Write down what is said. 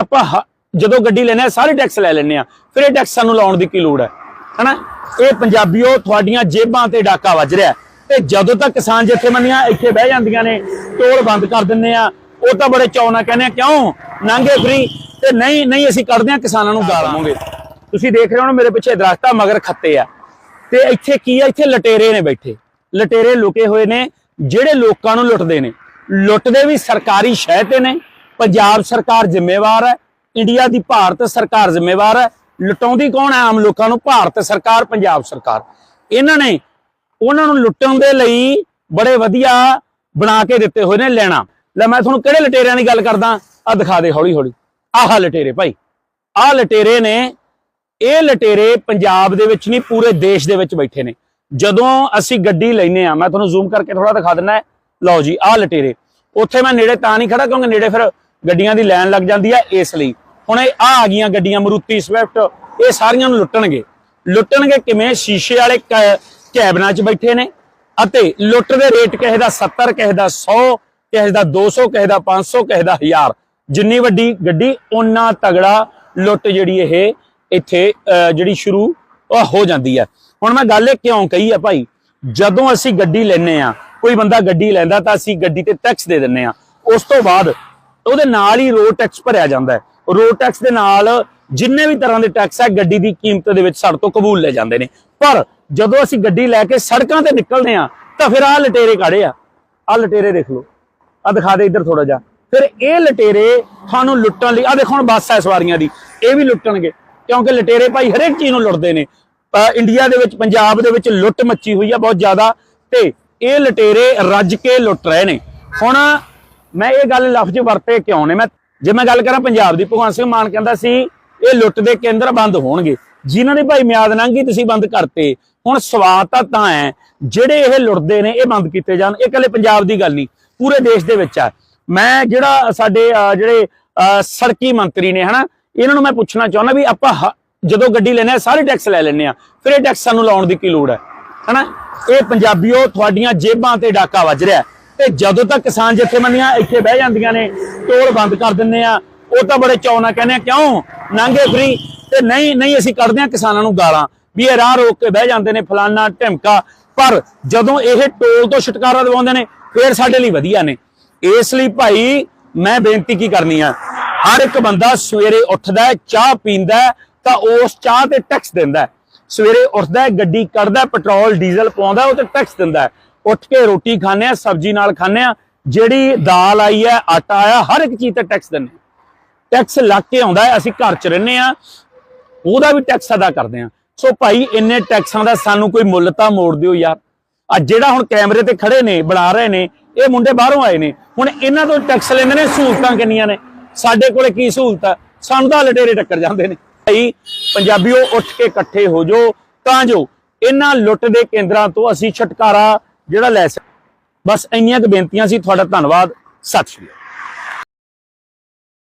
ਆਪਾਂ ਹ- ਜਦੋਂ ਗੱਡੀ ਲੈਣੇ ਆ ਸਾਰੇ ਟੈਕਸ ਲੈ ਲੈਣੇ ਆ ਫਿਰ ਇਹ ਟੈਕਸ ਸਾਨੂੰ ਲਾਉਣ ਦੀ ਕੀ ਲੋੜ ਹੈ? ਹਨਾ? ਇਹ ਪੰਜਾਬੀਓ ਤੁਹਾਡੀਆਂ ਜੇਬਾਂ ਤੇ ਡਾਕਾ ਵੱਜ ਰਿਹਾ ਤੇ ਜਦੋਂ ਤੱਕ ਕਿਸਾਨ ਜਥੇਬੰਦੀਆਂ ਇੱਥੇ ਬਹਿ ਜਾਂਦੀਆਂ ਨੇ, ਟੋਲ ਬੰਦ ਕਰ ਦਿੰਨੇ ਆ ਉਹ ਤਾਂ ਬੜੇ ਚਾਅ ਨਾਲ ਕਹਿੰਦੇ ਆ, ਕਿਉਂ? ਨਾਂਗੇ ਫਰੀ ਤੇ ਨਹੀਂ ਨਹੀਂ, ਅਸੀਂ ਕੱਢਦੇ ਆ ਕਿਸਾਨਾਂ ਨੂੰ ਗਾਲਾਂਗੇ ਤੁਸੀਂ ਦੇਖ ਰਹੇ ਹੋ ਨਾ, ਮੇਰੇ ਪਿੱਛੇ ਦਰਖਤ ਮਗਰ ਖੱਤੇ ਆ। ਤੇ ਇੱਥੇ ਕੀ ਆ? ਇੱਥੇ ਲਟੇਰੇ ਨੇ ਬੈਠੇ। ਲਟੇਰੇ ਲੁਕੇ ਹੋਏ ਨੇ, ਜਿਹੜੇ ਲੋਕਾਂ ਨੂੰ ਲੁੱਟਦੇ ਨੇ। ਲੁੱਟਦੇ ਵੀ ਸਰਕਾਰੀ ਸ਼ਹਿ ਤੇ ਨੇ। ਪੰਜਾਬ ਸਰਕਾਰ ਜ਼ਿੰਮੇਵਾਰ ਹੈ, ਇੰਡੀਆ ਦੀ ਭਾਰਤ ਸਰਕਾਰ ਜ਼ਿੰਮੇਵਾਰ ਹੈ, ਲੁਟਾਉਂਦੀ ਕੌਣ ਹੈ? ਆਮ ਲੋਕਾਂ ਨੂੰ ਭਾਰਤ ਸਰਕਾਰ, ਪੰਜਾਬ ਸਰਕਾਰ। ਇਹਨਾਂ ਨੇ ਉਹਨਾਂ ਨੂੰ ਲੁੱਟਣ ਦੇ ਲਈ ਬੜੇ ਵਧੀਆ ਬਣਾ ਕੇ ਦਿੱਤੇ ਹੋਏ ਨੇ ਲੈਣਾ। ਲੈ ਮੈਂ ਤੁਹਾਨੂੰ ਕਿਹੜੇ ਲਟੇਰਿਆਂ ਦੀ ਗੱਲ ਕਰਦਾ? ਆ ਦਿਖਾ ਦੇ ਹੌਲੀ ਹੌਲੀ ਆਹ ਲਟੇਰੇ ਭਾਈ। ਆਹ ਲਟੇਰੇ ਨੇ, ਇਹ ਲਟੇਰੇ ਪੰਜਾਬ ਦੇ ਵਿੱਚ ਨਹੀਂ, ਪੂਰੇ ਦੇਸ਼ ਦੇ ਵਿੱਚ ਬੈਠੇ ਨੇ। ਜਦੋਂ ਅਸੀਂ ਗੱਡੀ ਲੈਨੇ ਆ ਮੈਂ ਤੁਹਾਨੂੰ ਜ਼ੂਮ ਕਰਕੇ ਥੋੜਾ ਦਿਖਾ ਦਿੰਦਾ। ਲਓ ਜੀ, ਆਹ ਲਟੇਰੇ। ਉੱਥੇ ਮੈਂ ਨੇੜੇ ਤਾਂ ਨਹੀਂ ਖੜਾ ਕਿਉਂਕਿ ਨੇੜੇ ਫਿਰ ਗੱਡੀਆਂ ਦੀ ਲਾਈਨ ਲੱਗ ਜਾਂਦੀ ਹੈ ਇਸ ਲਈ। ਹੁਣ ਇਹ ਆ ਆ ਗਈਆਂ ਗੱਡੀਆਂ ਮਰੂਤੀ ਸਵਿਫਟ ਇਹ ਸਾਰੀਆਂ ਨੂੰ ਲੁੱਟਣਗੇ। ਲੁੱਟਣਗੇ ਕਿਵੇਂ? ਸ਼ੀਸ਼ੇ ਵਾਲੇ ਕੈਬਨਾਂ 'ਚ ਬੈਠੇ ਨੇ ਅਤੇ ਲੁੱਟ ਦੇ ਰੇਟ ਕਿਸੇ ਦਾ 70 ਕਿਸੇ ਦਾ 100 ਕਿਸੇ ਦਾ 200 ਕਿਸੇ ਦਾ 500 ਕਿਸੇ ਦਾ 1000 ਜਿੰਨੀ ਵੱਡੀ ਗੱਡੀ ਓਨਾ ਤਗੜਾ ਲੁੱਟ ਜਿਹੜੀ ਇਹ ਇੱਥੇ ਅਹ, ਜਿਹੜੀ ਸ਼ੁਰੂ ਹੋ ਜਾਂਦੀ ਹੈ ਹੁਣ ਮੈਂ ਗੱਲ ਇਹ ਕਿਉਂ ਕਹੀ ਆ ਭਾਈ? ਜਦੋਂ ਅਸੀਂ ਗੱਡੀ ਲੈਨੇ ਆ ਕੋਈ ਬੰਦਾ ਗੱਡੀ ਲੈਂਦਾ ਤਾਂ ਅਸੀਂ ਗੱਡੀ ਤੇ ਟੈਕਸ ਦੇ ਦਿੰਨੇ ਆ। ਉਸ ਤੋਂ ਬਾਅਦ ਉਹਦੇ ਨਾਲ ਹੀ ਰੋਡ ਟੈਕਸ ਭਰਿਆ ਜਾਂਦਾ ਹੈ। ਰੋਡ ਟੈਕਸ ਦੇ ਨਾਲ ਜਿੰਨੇ ਵੀ ਤਰ੍ਹਾਂ ਦੇ ਟੈਕਸ ਹੈ, ਗੱਡੀ ਦੀ ਕੀਮਤ ਦੇ ਵਿੱਚ ਸਾਡੇ ਤੋਂ ਕਬੂਲ ਲੈ ਜਾਂਦੇ ਨੇ। ਪਰ ਜਦੋਂ ਅਸੀਂ ਗੱਡੀ ਲੈ ਕੇ ਸੜਕਾਂ ਤੇ ਨਿਕਲਦੇ ਆ ਤਾਂ ਫਿਰ ਆਹ ਲਟੇਰੇ ਕਾੜੇ ਆ? ਆਹ ਲਟੇਰੇ ਦੇਖ ਲਓ। ਆ ਦਿਖਾ ਦੇ ਇੱਧਰ ਥੋੜਾ ਜਿਹਾ। ਫਿਰ ਇਹ ਲਟੇਰੇ ਤੁਹਾਨੂੰ ਲੁੱਟਣ ਲਈ ਆ ਦੇਖੋ ਹੁਣ ਬੱਸ ਹੈ ਸਵਾਰੀਆਂ ਦੀ, ਇਹ ਵੀ ਲੁੱਟਣਗੇ। ਕਿਉਂਕਿ ਲਟੇਰੇ ਭਾਈ ਹਰੇਕ ਚੀਜ਼ ਨੂੰ ਲੁੱਟਦੇ ਨੇ। ਇੰਡੀਆ ਦੇ ਵਿੱਚ, ਪੰਜਾਬ ਦੇ ਵਿੱਚ ਲੁੱਟ ਮੱਚੀ ਹੋਈ ਆ ਬਹੁਤ ਜ਼ਿਆਦਾ, ਤੇ ਇਹ ਲਟੇਰੇ ਰੱਜ ਕੇ ਲੁੱਟ ਰਹੇ ਨੇ। ਹੁਣ ਮੈਂ ਇਹ ਗੱਲ ਲਫ਼ਜ਼ ਵਰਤੇ ਕਿਉਂ ਨੇ? ਮੈਂ ਜੇ ਮੈਂ ਗੱਲ ਕਰਾਂ ਪੰਜਾਬ ਦੀ ਭਗਵੰਤ ਸਿੰਘ ਮਾਨ ਕਹਿੰਦਾ ਸੀ ਇਹ ਲੁੱਟ ਦੇ ਕੇਂਦਰ ਬੰਦ ਹੋਣਗੇ। ਜਿਨ੍ਹਾਂ ਨੇ ਭਾਈ ਮਿਆਦ ਲੰਘੀ ਤੁਸੀਂ ਬੰਦ ਕਰਤੇ ਹੁਣ ਸਵਾਦ ਤਾਂ ਤਾਂ ਹੈ ਜਿਹੜੇ ਇਹ ਲੁੱਟਦੇ ਨੇ ਇਹ ਬੰਦ ਕੀਤੇ ਜਾਣ। ਇਹ ਇਕੱਲੇ ਪੰਜਾਬ ਦੀ ਗੱਲ ਨਹੀਂ ਪੂਰੇ ਦੇਸ਼ ਦੇ ਵਿੱਚ ਆ। ਮੈਂ ਜਿਹੜਾ ਸਾਡੇ ਜਿਹੜੇ ਅਹ, ਸੜਕੀ ਮੰਤਰੀ ਨੇ ਹਨਾ ਇਹਨਾਂ ਨੂੰ ਮੈਂ ਪੁੱਛਣਾ ਚਾਹੁੰਦਾ ਵੀ ਆਪਾਂ ਹ- ਜਦੋਂ ਗੱਡੀ ਲੈਣੇ ਆ ਸਾਰੇ ਟੈਕਸ ਲੈ ਲੈਣੇ ਆ ਫਿਰ ਇਹ ਟੈਕਸ ਸਾਨੂੰ ਲਾਉਣ ਦੀ ਕੀ ਲੋੜ ਹੈ? ਹਨਾ ਇਹ ਪੰਜਾਬੀਓ ਤੁਹਾਡੀਆਂ ਜੇਬਾਂ ਤੇ ਡਾਕਾ ਵੱਜ ਰਿਹਾ। ਤੇ ਜਦੋਂ ਤੱਕ ਕਿਸਾਨ ਜਥੇਬੰਦੀਆਂ ਇੱਥੇ ਬਹਿ ਜਾਂਦੀਆਂ ਨੇ, ਟੋਲ ਬੰਦ ਕਰ ਦਿੰਨੇ ਆ। ਉਹ ਤਾਂ ਬੜੇ ਚਾਅ ਨਾਲ ਕਹਿੰਦੇ ਆ, ਕਿਉਂ? ਨਾਂਗੇ ਫਰੀ ਤੇ ਨਹੀਂ ਨਹੀਂ ਅਸੀਂ ਕੱਢਦੇ ਆ ਕਿਸਾਨਾਂ ਨੂੰ ਗਾਲਾਂ। ਵੀ ਇਹ ਰਾਹ ਰੋਕ ਕੇ ਬਹਿ ਜਾਂਦੇ ਨੇ, ਫਲਾਨਾ ਢਿਮਕਾ। ਪਰ ਜਦੋਂ ਇਹ ਟੋਲ ਤੋਂ ਛੁਟਕਾਰਾ ਦਿਵਾਉਂਦੇ ਨੇ, ਫੇਰ ਸਾਡੇ ਲਈ ਵਧੀਆ ਨੇ। ਇਸ ਲਈ ਭਾਈ, ਮੈਂ ਬੇਨਤੀ ਕੀ ਕਰਨੀ ਆ, ਹਰ ਇੱਕ ਬੰਦਾ ਸਵੇਰੇ ਉੱਠਦਾ ਚਾਹ ਪੀਂਦਾ ਤਾਂ ਉਸ ਚਾਹ ਤੇ ਟੈਕਸ ਦਿੰਦਾ ਸਵੇਰੇ ਉੱਠਦਾ ਗੱਡੀ ਕੱਢਦਾ ਪੈਟਰੋਲ ਡੀਜ਼ਲ ਪਾਉਂਦਾ ਉਹ ਤੇ ਟੈਕਸ ਦਿੰਦਾ ਉੱਠ ਕੇ ਰੋਟੀ ਖਾਂਦੇ ਆ, ਸਬਜ਼ੀ ਨਾਲ ਖਾਂਦੇ ਆ, ਜਿਹੜੀ ਦਾਲ ਆਈ ਹੈ, ਆਟਾ ਆਇਆ, ਹਰ ਇੱਕ ਚੀਜ਼ ਤੇ ਟੈਕਸ ਦਿੰਦੇ ਟੈਕਸ ਲੱਗ ਕੇ ਆਉਂਦਾ ਹੈ, ਅਸੀਂ ਘਰ 'ਚ ਰਹਿੰਦੇ ਆ, ਉਹਦਾ ਵੀ ਟੈਕਸ ਅਦਾ ਕਰਦੇ ਆ। ਸੋ ਭਾਈ, ਇੰਨੇ ਟੈਕਸਾਂ ਦਾ ਸਾਨੂੰ ਕੋਈ ਮੁੱਲ ਤਾਂ ਮੋੜ ਦਿਓ ਯਾਰ। ਆ ਜਿਹੜਾ ਹੁਣ ਕੈਮਰੇ ਤੇ ਖੜੇ ਨੇ, ਬਣਾ ਰਹੇ ਨੇ, ਇਹ ਮੁੰਡੇ ਬਾਹਰੋਂ ਆਏ ਨੇ। ਹੁਣ ਇਹਨਾਂ ਤੋਂ ਟੈਕਸ ਲੈਂਦੇ ਨੇ, ਸਹੂਲਤਾਂ ਕਿੰਨੀਆਂ ਨੇ? ਸਾਡੇ ਕੋਲੇ ਕੀ ਸਹੂਲਤ ਹੈ ਸਾਨੂੰ ਤਾਂ ਲਟੇਰੇ ਟੱਕਰ ਜਾਂਦੇ ਨੇ। ਭਾਈ, ਪੰਜਾਬੀਓ, ਉੱਠ ਕੇ ਇਕੱਠੇ ਹੋ ਜਾਓ, ਤਾਂ ਜੋ ਇਹਨਾਂ ਲੁੱਟ ਦੇ ਕੇਂਦਰਾਂ ਤੋਂ ਅਸੀਂ ਛੁਟਕਾਰਾ ਜਿਹੜਾ ਲੈ ਸਕ ਬਸ ਇੰਨੀਆਂ ਕੁ ਬੇਨਤੀਆਂ ਸੀ ਤੁਹਾਡਾ ਧੰਨਵਾਦ ਸਤਿ ਸ਼੍ਰੀ ਅਕਾਲ।